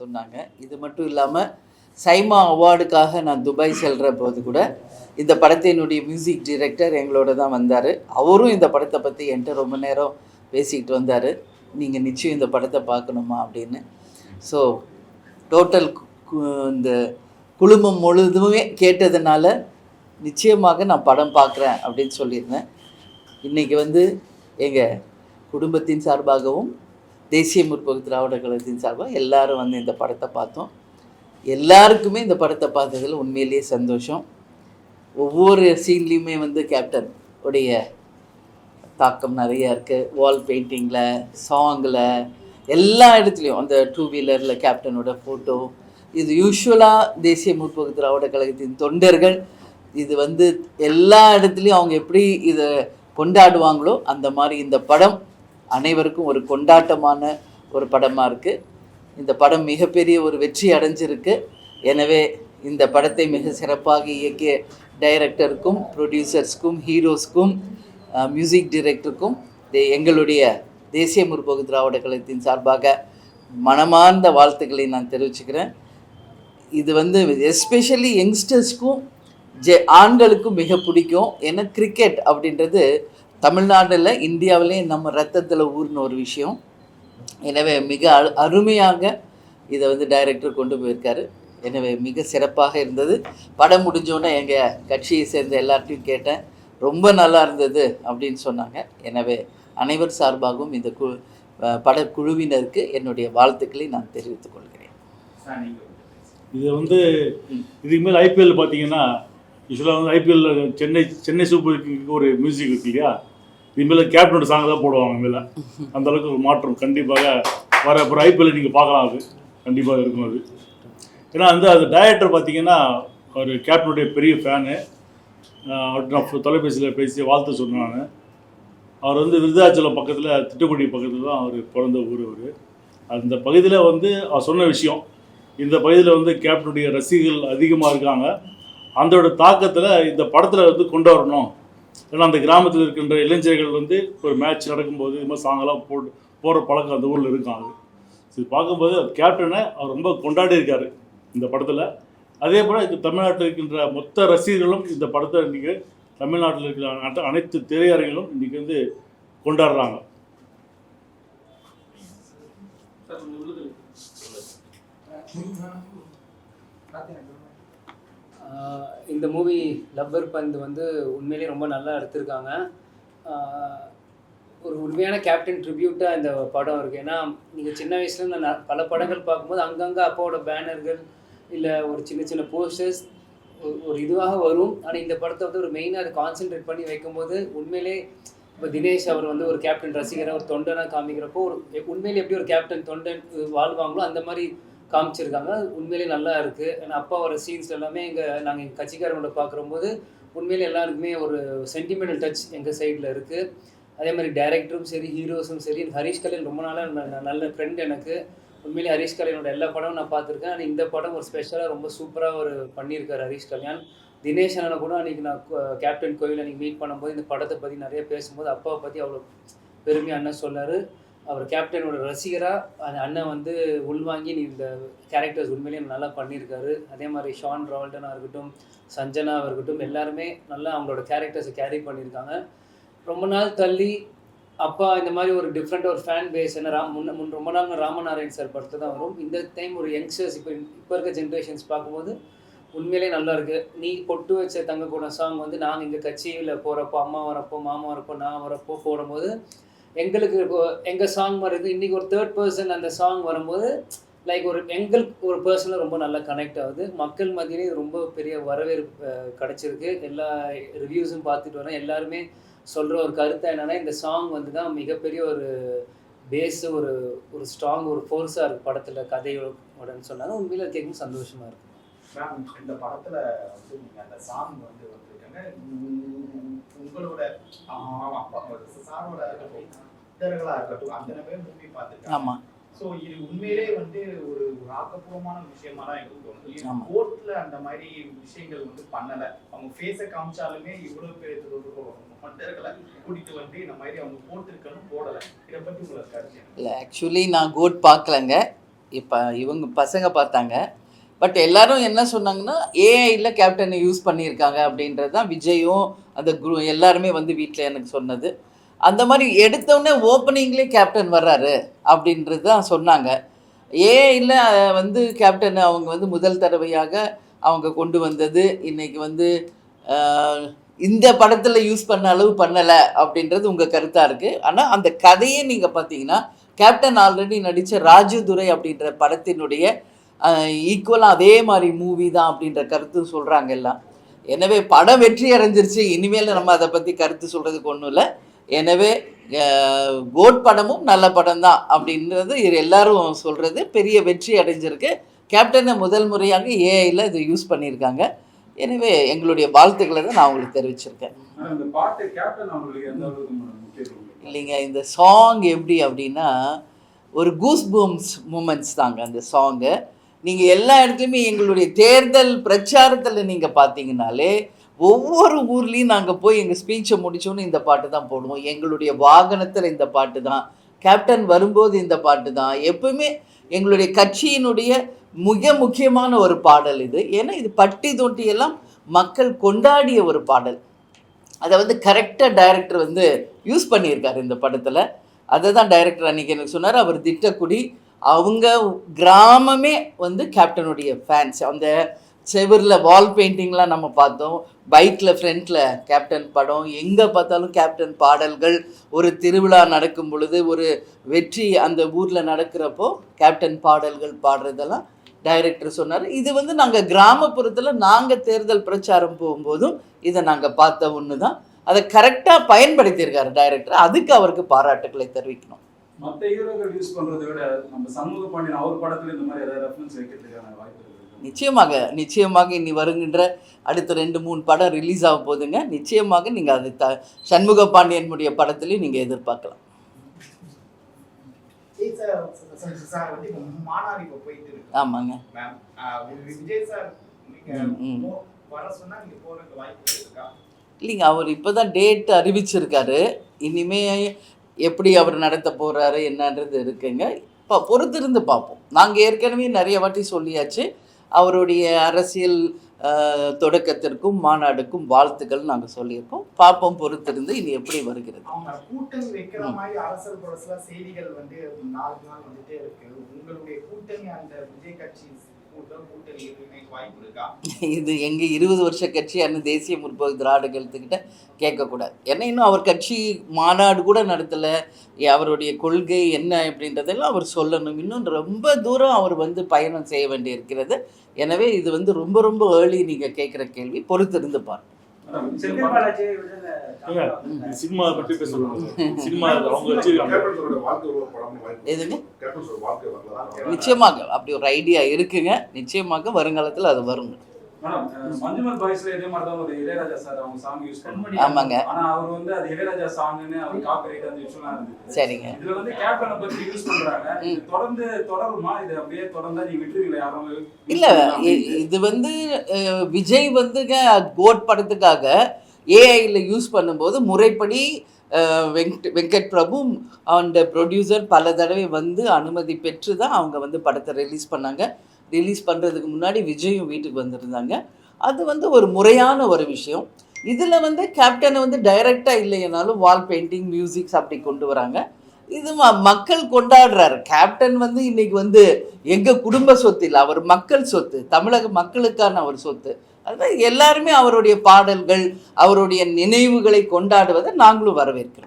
சொன்னாங்க. இது மட்டும் இல்லாமல் சைமா அவார்டுக்காக நான் துபாய் செல்கிற போது கூட இந்த படத்தினுடைய மியூசிக் டிரெக்டர் எங்களோட தான் வந்தார். அவரும் இந்த படத்தை பற்றி என்கிட்ட ரொம்ப நேரம் பேசிக்கிட்டு வந்தார். நீங்கள் நிச்சயம் இந்த படத்தை பார்க்கணுமா அப்படின்னு. ஸோ டோட்டல் இந்த குழுமம் முழுதுமே கேட்டதுனால நிச்சயமாக நான் படம் பார்க்குறேன் அப்படின்னு சொல்லியிருந்தேன். இன்றைக்கி வந்து எங்கள் குடும்பத்தின் சார்பாகவும் தேசிய முற்போக்கு திராவிட கழகத்தின் சார்பாக எல்லாரும் வந்து இந்த படத்தை பார்த்தோம். எல்லாருக்குமே இந்த படத்தை பார்த்ததில் உண்மையிலேயே சந்தோஷம். ஒவ்வொரு சீன்லேயுமே வந்து கேப்டன் உடைய தாக்கம் நிறையா இருக்குது வால் பெயிண்டிங்கில் சாங்கில் எல்லா இடத்துலையும் அந்த டூ வீலரில் கேப்டனோட ஃபோட்டோ இது யூஸ்வலாக தேசிய முற்போக்கு திராவிட கழகத்தின் தொண்டர்கள். இது வந்து எல்லா இடத்துலையும் அவங்க எப்படி இதை கொண்டாடுவாங்களோ அந்த மாதிரி இந்த படம் அனைவருக்கும் ஒரு கொண்டாட்டமான ஒரு படமாக இருக்குது இந்த படம் மிகப்பெரிய ஒரு வெற்றி அடைஞ்சிருக்கு. எனவே இந்த படத்தை மிக சிறப்பாக இயக்கிய டைரக்டருக்கும் ப்ரொடியூசர்ஸ்க்கும் ஹீரோஸ்க்கும் மியூசிக் டிரெக்டருக்கும் எங்களுடைய தேசிய முற்போக்கு திராவிட கழகத்தின் சார்பாக மனமார்ந்த வாழ்த்துக்களை நான் தெரிவிச்சுக்கிறேன். இது வந்து எஸ்பெஷலி யங்ஸ்டர்ஸ்க்கும் ஜெ ஆண்களுக்கும் மிக பிடிக்கும். ஏன்னா கிரிக்கெட் அப்படின்றது தமிழ்நாட்டில் இந்தியாவிலே நம்ம ரத்தத்தில் ஊர்ன ஒரு விஷயம். எனவே மிக அரு அருமையாக இதை வந்து டைரக்டர் கொண்டு போயிருக்காரு. எனவே மிக சிறப்பாக இருந்தது. படம் முடிஞ்சோடனே எங்கள் கட்சியை சேர்ந்த எல்லார்ட்டையும் கேட்டேன். ரொம்ப நல்லா இருந்தது அப்படின்னு சொன்னாங்க. எனவே அனைவர் சார்பாகவும் இந்த கு படக்குழுவினருக்கு என்னுடைய வாழ்த்துக்களை நான் தெரிவித்துக் கொள்கிறேன். இது வந்து இதுக்கு மேலே ஐபிஎல் பார்த்தீங்கன்னா யூஸ்வலாக வந்து ஐபிஎல்ல சென்னை சென்னை சூப்பர் கிங்க்கு ஒரு மியூசிக் இருக்கு இல்லையா? இனிமேல் கேப்டனோட சாங் தான் போடுவாங்க மேலே அந்த அளவுக்கு ஒரு மாற்றம் கண்டிப்பாக வர அப்புறம் ஐபிஎல் நீங்கள் பார்க்கலாம் அது. கண்டிப்பாக இருக்கும் அது. ஏன்னா வந்து அது டைரக்டர் பார்த்தீங்கன்னா அவர் கேப்டனுடைய பெரிய ஃபேனு அவர்கிட்ட நான் தொலைபேசியில் பேசி வாழ்த்து சொன்னாங்க அவர் வந்து விருதாச்சலம் பக்கத்தில் திட்டுக்குடி பக்கத்தில் தான் அவர் பிறந்த ஊர் அவர். அந்த பகுதியில் வந்து அவர் சொன்ன விஷயம் இந்த பகுதியில் வந்து கேப்டனுடைய ரசிகர்கள் அதிகமாக இருக்காங்க. அதோட தாக்கத்தில் இந்த படத்தில் வந்து கொண்டு வரணும். ஏன்னா அந்த கிராமத்தில் இருக்கின்ற இளைஞர்கள் வந்து ஒரு மேட்ச் நடக்கும்போது இது மாதிரி சாங்கெல்லாம் போட்டு போகிற பழக்கம் அந்த ஊரில் இருக்காங்க இது பார்க்கும்போது கேப்டனை அவர் ரொம்ப கொண்டாடி இருக்கார் இந்த படத்தில். அதே போல் இது தமிழ்நாட்டில் இருக்கின்ற மொத்த ரசிகர்களும் இந்த படத்தை இன்றைக்கி தமிழ்நாட்டில் இருக்கிற அனைத்து திரையரங்களும் இன்றைக்கி வந்து கொண்டாடுறாங்க. ஆஹ் இந்த மூவி லவ்வர் பந்து வந்து உண்மையிலேயே ரொம்ப நல்லா எடுத்திருக்காங்க. ஒரு உண்மையான கேப்டன் ட்ரிபியூட்டாக இந்த படம் இருக்குது ஏன்னா நீங்கள் சின்ன வயசுல நான் ந- பல படங்கள் பார்க்கும்போது அங்கங்கே அப்பாவோட பேனர்கள் இல்லை ஒரு சின்ன சின்ன போஸ்டர்ஸ் ஒரு இதுவாக வரும். ஆனால் இந்த படத்தை வந்து ஒரு மெயினாக அதை கான்சென்ட்ரேட் பண்ணி வைக்கும்போது உண்மையிலே இப்போ தினேஷ் அவர் வந்து ஒரு கேப்டன் ரசிகராக ஒரு தொண்டனாக காமிக்கிறப்போ ஒரு உண்மையிலே எப்படி ஒரு கேப்டன் தொண்டன் வாழ்வாங்களோ அந்த மாதிரி காமிச்சிருக்காங்க. உண்மையிலே நல்லா இருக்குது ஏன்னா அப்பா வர சீன்ஸ் எல்லாமே எங்கள் நாங்கள் எங்கள் கட்சிக்காரங்களோட பார்க்குறம்போது உண்மையிலே எல்லாருக்குமே ஒரு சென்டிமெண்டல் டச் எங்கள் சைடில் இருக்குது அதே மாதிரி டைரக்டரும் சரி ஹீரோஸும் சரி ஹரிஷ் கல்யாண் ரொம்ப நாளாக ந- ந- நல்ல ஃப்ரெண்ட் எனக்கு. உண்மையிலே ஹரிஷ் கல்யாணோட எல்லா படமும் நான் பார்த்துருக்கேன் ஆனால் இந்த படம் ஒரு ஸ்பெஷலாக ரொம்ப சூப்பராக ஒரு பண்ணியிருக்காரு ஹரிஷ் கல்யாண். தினேஷ் அண்ணனை கூட அன்றைக்கி நான் கோ- கேப்டன் கோயில் அன்றைக்கி மீட் பண்ணும்போது இந்த படத்தை பற்றி நிறைய பேசும்போது அப்பாவை பற்றி அவ்வளோ பெருமையாக அண்ணன் சொன்னார். அவர் கேப்டனோட ரசிகராக அந்த அண்ணன் வந்து உள்வாங்கி நீ இந்த கேரக்டர்ஸ் உண்மையிலேயே நல்லா பண்ணியிருக்காரு. அதே மாதிரி ஷான் ராவல்டனாக இருக்கட்டும் சஞ்சனாவாக இருக்கட்டும் எல்லாருமே நல்லா அவங்களோட கேரக்டர்ஸை கேரி பண்ணியிருக்காங்க. ரொம்ப நாள் தள்ளி அப்பா இந்த மாதிரி ஒரு டிஃப்ரெண்ட் ஒரு ஃபேன் பேஸ் என்ன ராம் முன்ன முன் ரொம்ப நாள் ராமநாராயண் சார் படத்தை தான் வரும். இந்த டைம் ஒரு யங்ஸ்டர்ஸ் இப்போ இப்போ இருக்க ஜென்ரேஷன்ஸ் பார்க்கும்போது உண்மையிலே நல்லா இருக்கு. நீ பொட்டு வச்ச தங்க கூட சாங் வந்து நாங்கள் இங்கே கட்சியில் போகிறப்போ அம்மா வரப்போ மாமா வரப்போ நான் வரப்போ போடும்போது எங்களுக்கு இப்போ எங்கள் சாங் வருது இன்றைக்கி ஒரு தேர்ட் பர்சன் அந்த சாங் வரும்போது லைக் ஒரு எங்களுக்கு ஒரு பர்சனில் ரொம்ப நல்லா கனெக்ட் ஆகுது. மக்கள் மத்தியிலே ரொம்ப பெரிய வரவேற்பு கிடச்சிருக்கு. எல்லா ரிவ்யூஸும் பார்த்துட்டு வரேன் எல்லாருமே சொல்கிற ஒரு கருத்தை என்னென்னா இந்த சாங் வந்து தான் மிகப்பெரிய ஒரு பேஸ் ஒரு ஒரு ஸ்ட்ராங் ஒரு ஃபோர்ஸாக இருக்குது படத்தில் கதையோடன்னு சொன்னாங்க உண்மையில் கேட்கும் சந்தோஷமாக இருக்குது மேம் இந்த படத்தில் வந்து நீங்கள் அந்த சாங் வந்து வந்துருக்காங்க. ஆமாம் ஸோ இது உண்மையிலே வந்து ஒரு ஆக்கப்பூர்வமான விஷயமா தான் எனக்கு தோணுது ஆமா. கோர்ட்ல அந்த மாதிரி விஷயங்கள் வந்து பண்ணல அவங்க ஃபேஸை காமிச்சாலுமே இவ்வளவு பேர் மண்டர்களை கூட்டிட்டு வந்து இந்த மாதிரி அவங்க போட்டிருக்கணும் போடல இதை பத்தி உங்களுக்கு கருத்து இல்லை ஆக்சுவலி நான் கோட் பார்க்கலங்க. இப்போ இவங்க பசங்க பார்த்தாங்க. பட் எல்லாரும் என்ன சொன்னாங்கன்னா ஏஐயில் கேப்டனை யூஸ் பண்ணியிருக்காங்க அப்படின்றது தான் விஜயும் அந்த குரு எல்லாருமே வந்து வீட்டில் எனக்கு சொன்னது. அந்த மாதிரி எடுத்தோடனே ஓப்பனிங்லேயே கேப்டன் வர்றாரு அப்படின்றது தான் சொன்னாங்க. ஏஐயில் வந்து கேப்டன் அவங்க வந்து முதல் தடவையாக அவங்க கொண்டு வந்தது. இன்றைக்கி வந்து இந்த படத்தில் யூஸ் பண்ண அளவு பண்ணலை அப்படின்றது உங்கள் கருத்தாக இருக்குது ஆனால் அந்த கதையே நீங்கள் பார்த்தீங்கன்னா கேப்டன் ஆல்ரெடி நடித்த ராஜுதுரை அப்படின்ற படத்தினுடைய ஈக்குவலாக அதே மாதிரி மூவி தான் அப்படின்ற கருத்து சொல்கிறாங்க எல்லாம். எனவே படம் வெற்றி அடைஞ்சிருச்சு இனிமேல் நம்ம அதை பற்றி கருத்து சொல்கிறதுக்கு ஒன்றும் இல்லை. எனவே கோட் படமும் நல்ல படம் தான் அப்படின்றது இது எல்லாரும் சொல்கிறது பெரிய வெற்றி அடைஞ்சிருக்கு. கேப்டனை முதல் முறையாக ஏஐயில் இதை யூஸ் பண்ணியிருக்காங்க. எனவே எங்களுடைய வாழ்த்துக்களை தான் நான் உங்களுக்கு தெரிவிச்சிருக்கேன்? இல்லைங்க இந்த சாங் எப்படி அப்படின்னா ஒரு கூஸ் பூம்ஸ் மூமெண்ட்ஸ் தாங்க அந்த சாங்கு நீங்கள் எல்லா இடத்துலையுமே எங்களுடைய தேர்தல் பிரச்சாரத்தில் நீங்கள் பார்த்தீங்கனாலே ஒவ்வொரு ஊர்லேயும் நாங்கள் போய் எங்கள் ஸ்பீச்சை முடித்தோன்னு இந்த பாட்டு தான் போடுவோம். எங்களுடைய வாகனத்தில் இந்த பாட்டு தான். கேப்டன் வரும்போது இந்த பாட்டு தான். எப்பவுமே எங்களுடைய கட்சியினுடைய மிக முக்கியமான ஒரு பாடல் இது. ஏன்னா இது பட்டி தொட்டியெல்லாம் மக்கள் கொண்டாடிய ஒரு பாடல். அதை வந்து கரெக்டாக டைரக்டர் வந்து யூஸ் பண்ணியிருக்காரு இந்த படத்தில். அதை தான் டைரக்டர் அன்றைக்கி எனக்கு சொன்னார். அவர் திட்டக்குடி அவங்க கிராமமே வந்து கேப்டனுடைய ஃபேன்ஸ் அந்த செவரில் வால் பெயிண்டிங்லாம் நம்ம பார்த்தோம். பைக்கில் ஃப்ரண்ட்டில் கேப்டன் படம். எங்கே பார்த்தாலும் கேப்டன் பாடல்கள். ஒரு திருவிழா நடக்கும் பொழுது ஒரு வெற்றி அந்த ஊரில் நடக்கிறப்போ கேப்டன் பாடல்கள் பாடுறதெல்லாம் டைரக்டர் சொன்னார். இது வந்து நாங்கள் கிராமப்புறத்தில் நாங்கள் தேர்தல் பிரச்சாரம் போகும்போதும் இதை நாங்கள் பார்த்த ஒன்று தான் அதை கரெக்டாக பயன்படுத்தியிருக்காரு டைரக்டர் அதுக்கு அவருக்கு பாராட்டுக்களை தெரிவிக்கணும். மத்த ஹீரோக்கள் யூஸ் பண்றதை விட நம்ம சமூக பாண்டியன் அவர் படத்துல இந்த மாதிரி ஏதாவது ரெஃபரன்ஸ் வைக்கிறதுக்கான வாய்ப்பு இருக்கு. நிச்சயமாக நிச்சயமாக இனி வருகின்ற அடுத்த ரெண்டு மூணு படம் ரிலீஸ் ஆக போகுதுங்க. நிச்சயமாக நீங்கள் அது த சண்முக பாண்டியனுடைய படத்துலையும் நீங்கள் எதிர்பார்க்கலாம். ஆமாங்க. மேம் ஆஹ் ஒரு விஜய் சார் நீங்க ம், ம். போ- வர சொன்னா நீங்க போறதுக்கு வாய்ப்பு இருக்கா? இல்லைங்க அவர் இப்போ தான் டேட் அறிவிச்சிருக்காரு. இனிமே எப்படி அவர் நடத்த போகிறாரு என்னன்றது இருக்குங்க. இப்போ பொறுத்திருந்து பார்ப்போம். நாங்கள் ஏற்கனவே நிறைய வாட்டி சொல்லியாச்சு அவருடைய அரசியல் தொடக்கத்திற்கும் மாநாடுக்கும் வாழ்த்துக்கள் நாங்கள் சொல்லியிருக்கோம். பார்ப்போம் பொறுத்திருந்து இனி எப்படி வருகிறது. கூட்டணி வைக்கிற மாதிரி அரசல் புரசலா செய்திகள் வந்து நாளுக்கு நாள் வந்துட்டே இருக்கு. உங்களுடைய கூட்டணி அந்த விஜய் கட்சி இது எங்கள் இருபது வருஷ கட்சியான தேசிய முற்போக்கு திராவிட கழுத்துக்கிட்ட கேட்கக்கூடாது ஏன்னா இன்னும் அவர் கட்சி மாநாடு கூட நடத்தலை. அவருடைய கொள்கை என்ன அப்படின்றதெல்லாம் அவர் சொல்லணும். இன்னும் ரொம்ப தூரம் அவர் வந்து பயணம் செய்ய வேண்டி இருக்கிறது எனவே இது வந்து ரொம்ப ரொம்ப ஏர்லி நீங்கள் கேட்குற கேள்வி. பொறுத்திருந்து பாருங்கள் சினிமா பற்றி சினிமா அவங்க எதுங்க? நிச்சயமாக. அப்படி ஒரு ஐடியா இருக்குங்க. நிச்சயமாக வருங்காலத்தில் அது வருங்க. ஆமாங்க. சரிங்க. இதுல வந்து கேப்டனை பத்தி யூஸ் பண்றாங்க. இது தொடர்ந்து தொடருமா? இது அப்படியே தொடர்ந்தா நீங்க விட்டுருவீங்களா? யாரும் இல்லை இது வந்து விஜய் வந்துங்க கோட் படத்துக்காக ஏஐயில் யூஸ் பண்ணும்போது முறைப்படி வெங்கட் வெங்கட் பிரபு அந்த ப்ரொடியூசர் பல தடவை வந்து அனுமதி பெற்று தான் அவங்க வந்து படத்தை ரிலீஸ் பண்ணாங்க. ரிலீஸ் பண்ணுறதுக்கு முன்னாடி விஜயும் வீட்டுக்கு வந்திருந்தாங்க. அது வந்து ஒரு முறையான ஒரு விஷயம். இதில் வந்து கேப்டனை வந்து டைரெக்டாக இல்லைனாலும் வால் பெயிண்டிங் மியூசிக்ஸ் அப்படி கொண்டு வராங்க. இது மக்கள் கொண்டாடுறாரு. கேப்டன் வந்து இன்னைக்கு வந்து எங்கள் குடும்ப சொத்து இல்லை அவர் மக்கள் சொத்து தமிழக மக்களுக்கான அவர் சொத்து. அதுதான் எல்லாருமே அவருடைய பாடல்கள் அவருடைய நினைவுகளை கொண்டாடுவதை நாங்களும் வரவேற்கிறோம்.